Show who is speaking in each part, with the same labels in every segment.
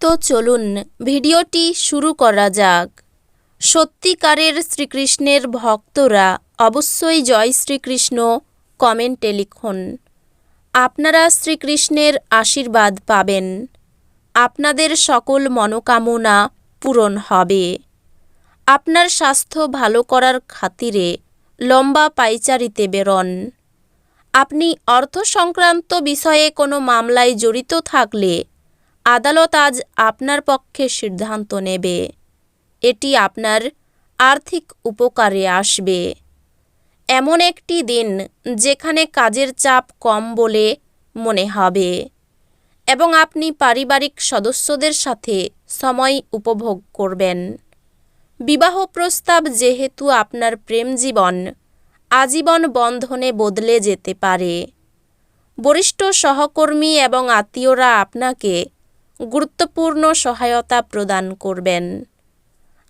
Speaker 1: তো চলুন ভিডিওটি শুরু করা যাক। সত্যিকারের শ্রীকৃষ্ণের ভক্তরা অবশ্যই জয় শ্রীকৃষ্ণ কমেন্টে লিখুন। আপনারা শ্রীকৃষ্ণের আশীর্বাদ পাবেন। আপনাদের সকল মনোকামনা পূরণ হবে। আপনার স্বাস্থ্য ভালো করার খাতিরে লম্বা পাইচারিতে বেরোন। আপনি অর্থ সংক্রান্ত বিষয়ে কোনো মামলায় জড়িত থাকলে আদালত আজ আপনার পক্ষে সিদ্ধান্ত নেবে। এটি আপনার আর্থিক উপকারে আসবে। এমন একটি দিন যেখানে কাজের চাপ কম বলে মনে হবে এবং আপনি পারিবারিক সদস্যদের সাথে সময় উপভোগ করবেন। বিবাহ প্রস্তাব যেহেতু আপনার প্রেম জীবন, আজীবন বন্ধনে বদলে যেতে পারে। বরিষ্ঠ সহকর্মী এবং আত্মীয়রা আপনাকে গুরুত্বপূর্ণ সহায়তা প্রদান করবেন।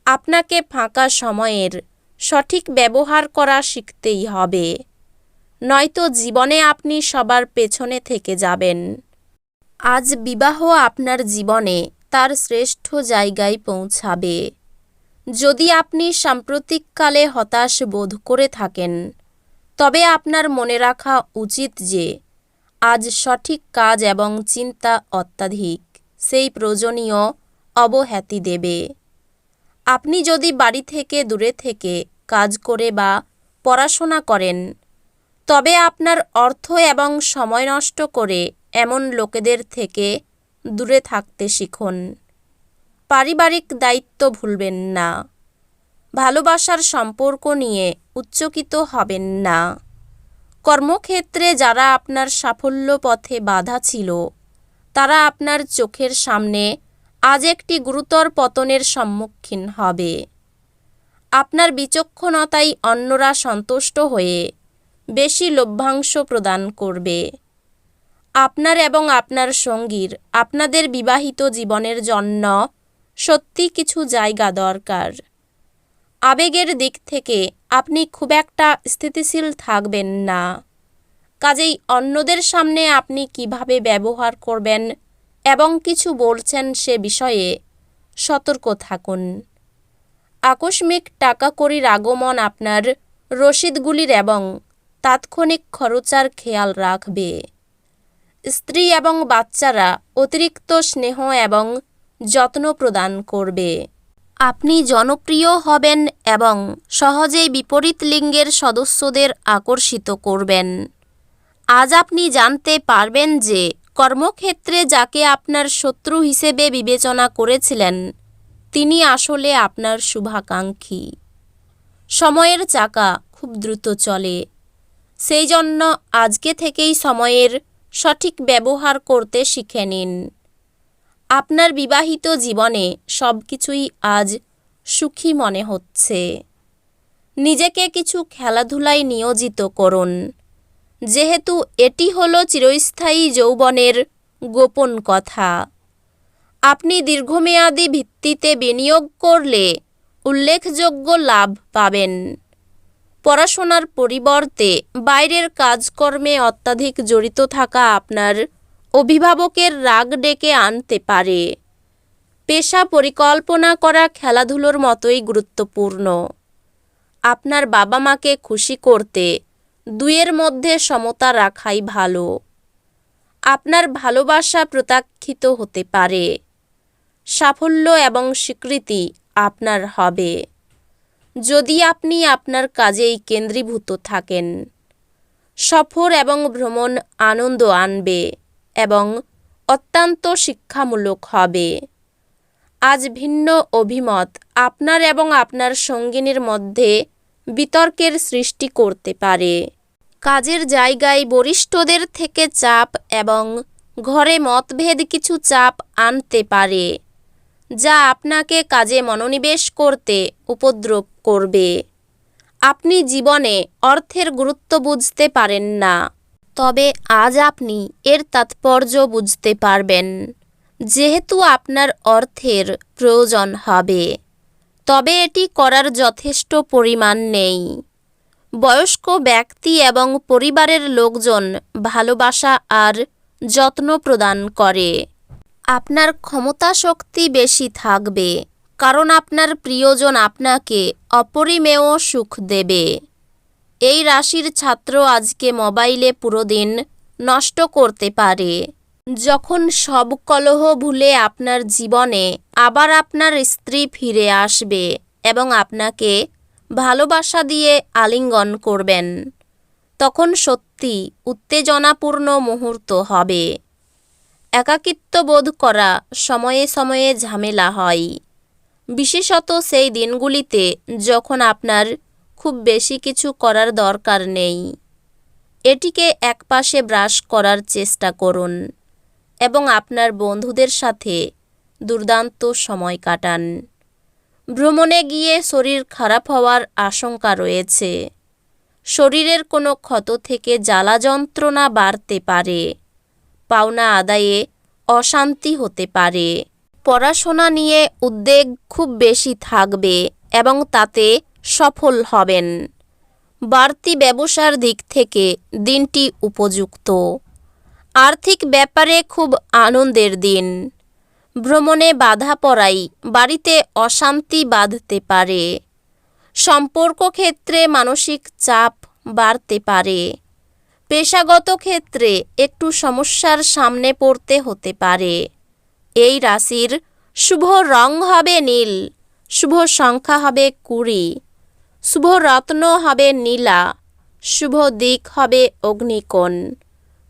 Speaker 1: আপনাকে ফাঁকা সময়ের সঠিক ব্যবহার করা শিখতেই হবে। নয়তো জীবনে আপনি সবার পেছনে থেকে যাবেন। আজ বিবাহ আপনার জীবনে তার শ্রেষ্ঠ জায়গায় পৌঁছাবে। যদি আপনি সাম্প্রতিককালে হতাশ বোধ করে থাকেন, তবে আপনার মনে রাখা উচিত যে, আজ সঠিক কাজ এবং চিন্তা অত্যাধিক। সেই প্রয়োজনীয় অবহ্যাতি দেবে। আপনি যদি বাড়ি থেকে দূরে থেকে কাজ করে বা পড়াশোনা করেন, তবে আপনার অর্থ এবং সময় নষ্ট করে এমন লোকেদের থেকে দূরে থাকতে শিখুন। পারিবারিক দায়িত্ব ভুলবেন না। ভালোবাসার সম্পর্ক নিয়ে উচ্চকিত হবেন না। কর্মক্ষেত্রে যারা আপনার সাফল্য পথে বাধা ছিল তারা আপনার চোখের সামনে আজ একটি গুরুতর পতনের সম্মুখীন হবে। আপনার বিচক্ষণতাই অন্যরা সন্তুষ্ট হয়ে বেশি লভ্যাংশ প্রদান করবে। আপনার এবং আপনার সঙ্গীর, আপনাদের বিবাহিত জীবনের জন্য সত্যি কিছু জায়গা দরকার। আবেগের দিক থেকে আপনি খুব একটা স্থিতিশীল থাকবেন না। কাজেই অন্যদের সামনে আপনি কীভাবে ব্যবহার করবেন এবং কিছু বলছেন সে বিষয়ে সতর্ক থাকুন। আকস্মিক টাকা কড়ির আগমন আপনার রসিদগুলির এবং তাৎক্ষণিক খরচার খেয়াল রাখবে। স্ত্রী এবং বাচ্চারা অতিরিক্ত স্নেহ এবং যত্ন প্রদান করবে। আপনি জনপ্রিয় হবেন এবং সহজেই বিপরীত লিঙ্গের সদস্যদের আকর্ষিত করবেন। আজ আপনি জানতে পারবেন যে কর্মক্ষেত্রে যাকে আপনার শত্রু হিসেবে বিবেচনা করেছিলেন, তিনি আসলে আপনার শুভাকাঙ্ক্ষী। সময়ের চাকা খুব দ্রুত চলে। সেই জন্য আজকে থেকেই সময়ের সঠিক ব্যবহার করতে শিখে নিন। আপনার বিবাহিত জীবনে সব কিছুই আজ সুখী মনে হচ্ছে। নিজেকে কিছু খেলাধুলায় নিয়োজিত করুন। যেহেতু এটি হল চিরস্থায়ী যৌবনের গোপন কথা। আপনি দীর্ঘমেয়াদী ভিত্তিতে বিনিয়োগ করলে উল্লেখযোগ্য লাভ পাবেন। পড়াশোনার পরিবর্তে বাইরের কাজকর্মে অত্যাধিক জড়িত থাকা আপনার অভিভাবকের রাগ ডেকে আনতে পারে। পেশা পরিকল্পনা করা খেলাধুলোর মতোই গুরুত্বপূর্ণ। আপনার বাবা মাকে খুশি করতে দুইয়ের মধ্যে সমতা রাখাই ভালো। আপনার ভালোবাসা প্রত্যাখ্যিত হতে পারে। সাফল্য এবং স্বীকৃতি আপনার হবে। যদি আপনি আপনার কাজেই কেন্দ্রীভূত থাকেন, সফর এবং ভ্রমণ আনন্দ আনবে এবং অত্যন্ত শিক্ষামূলক হবে। আজ ভিন্ন অভিমত আপনার এবং আপনার সঙ্গিনীর মধ্যে বিতর্কের সৃষ্টি করতে পারে। কাজের জায়গায় বরিষ্ঠদের থেকে চাপ এবং ঘরে মতভেদ কিছু চাপ আনতে পারে, যা আপনাকে কাজে মনোনিবেশ করতে উপদ্রব করবে। আপনি জীবনে অর্থের গুরুত্ব বুঝতে পারেন না, তবে আজ আপনি এর তাৎপর্য বুঝতে পারবেন, যেহেতু আপনার অর্থের প্রয়োজন হবে। তবে এটি করার যথেষ্ট পরিমাণ নেই। বয়স্ক ব্যক্তি এবং পরিবারের লোকজন ভালোবাসা আর যত্ন প্রদান করে। আপনার ক্ষমতা শক্তি বেশি থাকবে, কারণ আপনার প্রিয়জন আপনাকে অপরিমেয় সুখ দেবে। এই রাশির ছাত্র আজকে মোবাইলে পুরো দিন নষ্ট করতে পারে। যখন সব কলহ ভুলে আপনার জীবনে আবার আপনার স্ত্রী ফিরে আসবে এবং আপনাকে ভালোবাসা দিয়ে আলিঙ্গন করবেন, তখন সত্যি উত্তেজনাপূর্ণ মুহূর্ত হবে। একাকিত্ব বোধ করা সময়ে সময়ে ঝামেলা হয়। বিশেষত সেই দিনগুলিতে যখন আপনার খুব বেশি কিছু করার দরকার নেই। এটিকে একপাশে ব্রাশ করার চেষ্টা করুন। এবং আপনার বন্ধুদের সাথে দুর্দান্ত সময় কাটান। ভ্রমণে গিয়ে শরীর খারাপ হওয়ার আশঙ্কা রয়েছে। শরীরের কোনো ক্ষত থেকে জ্বালা যন্ত্রণা বাড়তে পারে, পাওনা আদায়ে অশান্তি হতে পারে। পড়াশোনা নিয়ে উদ্বেগ খুব বেশি থাকবে এবং তাতে সফল হবেন। বাড়তি ব্যবসার দিক থেকে দিনটি উপযুক্ত। আর্থিক ব্যাপারে খুব আনন্দের দিন। ভ্রমণে বাধা পড়াই বাড়িতে অশান্তি বাঁধতে পারে। সম্পর্ক ক্ষেত্রে মানসিক চাপ বাড়তে পারে। পেশাগত ক্ষেত্রে একটু সমস্যার সামনে পড়তে হতে পারে। এই রাশির শুভ রং হবে নীল, শুভ সংখ্যা হবে কুড়ি, শুভ রত্ন হবে নীলা, শুভ দিক হবে অগ্নিকোণ।